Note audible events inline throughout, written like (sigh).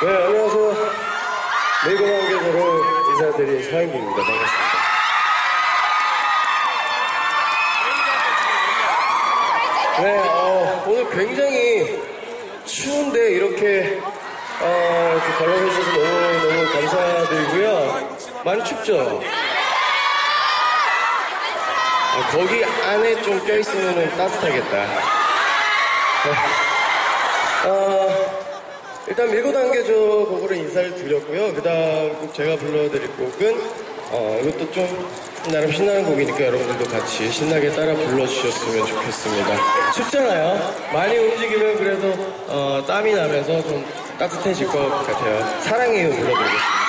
네, 안녕하세요. 네이버 관계자로 인사드린 서영기입니다. 반갑습니다. 네, 어, 오늘 굉장히 추운데 이렇게, 어, 이렇게 관람해주셔서 너무 너무 감사드리고요. 많이 춥죠? 아, 거기 안에 좀 껴있으면 따뜻하겠다. 네. (laughs) 어, 일단 밀고 당겨줘 곡으로 인사를 드렸고요. 그 다음 곡 제가 불러드릴 곡은 어, 이것도 좀 나름 신나는 곡이니까 여러분들도 같이 신나게 따라 불러주셨으면 좋겠습니다. 춥잖아요. 많이 움직이면 그래도 어, 땀이 나면서 좀 따뜻해질 것 같아요. 사랑해요 불러드리겠습니다.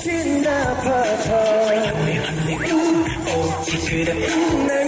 찐다 아파서 오직 그대 날